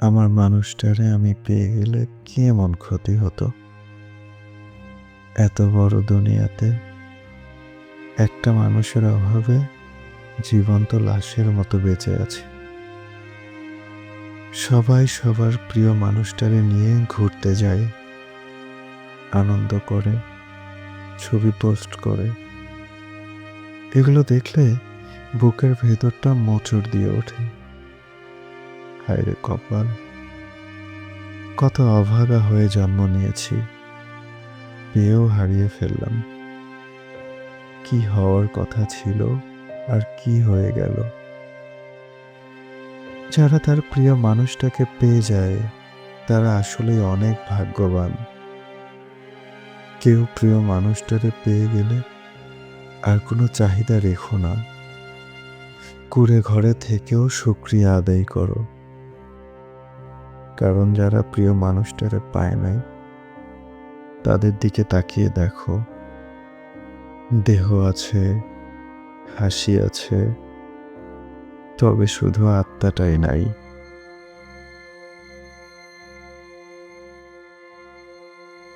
আমার মানুষটারে আমি পেয়ে গেলে কেমন ক্ষতি হতো? এত বড় দুনিয়াতে একটা মানুষের অভাবে জীবন্ত লাশের মতো বেঁচে আছে। সবাই সবার প্রিয় মানুষটারে নিয়ে ঘুরতে যায়, আনন্দ করে, ছবি পোস্ট করে। এগুলো দেখলে বুকের ভেতরটা মোচড় দিয়ে ওঠে। হায় রে কপাল। কত অভাগা হয়ে জন্ম নিয়েছি পেয়েও হারিয়ে ফেললাম। কি হওয়ার কথা ছিল আর কি হয়ে গেল? যারা তার প্রিয় মানুষটাকে পেয়ে যায়, তারা আসলে অনেক ভাগ্যবান। কেউ প্রিয় মানুষটারে পেয়ে গেলে আর কোনো চাহিদা রেখো না। কুড়ে ঘরে থেকেও শুক্রিয়া আদায় করো। কারণ যারা প্রিয় মানুষটারে পায় নাই, তাদের দিকে তাকিয়ে দেখো। দেহ আছে, হাসি আছে, তবে শুধু আত্মাটাই নাই।